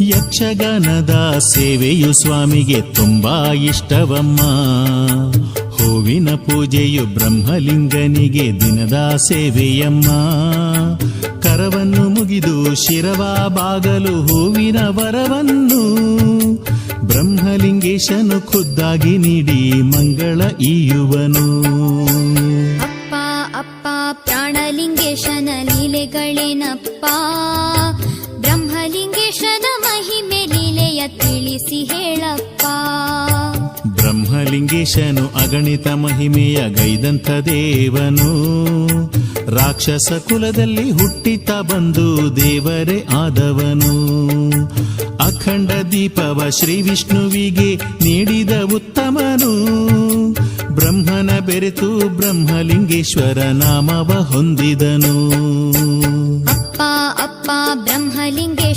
ಯಕ್ಷಗಾನದ ಸೇವೆಯು ಸ್ವಾಮಿಗೆ ತುಂಬಾ ಇಷ್ಟವಮ್ಮ. ಹೂವಿನ ಪೂಜೆಯು ಬ್ರಹ್ಮಲಿಂಗನಿಗೆ ದಿನದ ಸೇವೆಯಮ್ಮ. ಕರವನ್ನು ಮುಗಿದು ಶಿರವ ಬಾಗಲು ಹೂವಿನ ವರವನ್ನು ಬ್ರಹ್ಮಲಿಂಗೇಶನು ಖುದ್ದಾಗಿ ನೀಡಿ ಮಂಗಳ ಈಯುವನು. ಅಪ್ಪ ಅಪ್ಪ, ಪ್ರಾಣಲಿಂಗೇಶನ ಲೀಲೆಗಳೇನಪ್ಪ? ಬ್ರಹ್ಮಲಿಂಗೇಶನ ಮಹಿಮೆ ಲೀಲೆಯ ತಿಳಿಸಿ ಹೇಳಪ್ಪ. ಬ್ರಹ್ಮಲಿಂಗೇಶನು ಅಗಣಿತ ಮಹಿಮೆಯ ಗೈದಂಥ ದೇವನು. ರಾಕ್ಷಸ ಕುಲದಲ್ಲಿ ಹುಟ್ಟಿತ ಬಂದು ದೇವರೇ ಆದವನು. ಅಖಂಡ ದೀಪವ ಶ್ರೀ ವಿಷ್ಣುವಿಗೆ ನೀಡಿದ ಉತ್ತಮನು. ಬ್ರಹ್ಮನ ಬೆರೆತು ಬ್ರಹ್ಮಲಿಂಗೇಶ್ವರ ನಾಮವ ಹೊಂದಿದನು. ಅಪ್ಪ ಅಪ್ಪ ಬ್ರಹ್ಮಲಿಂಗೇಶ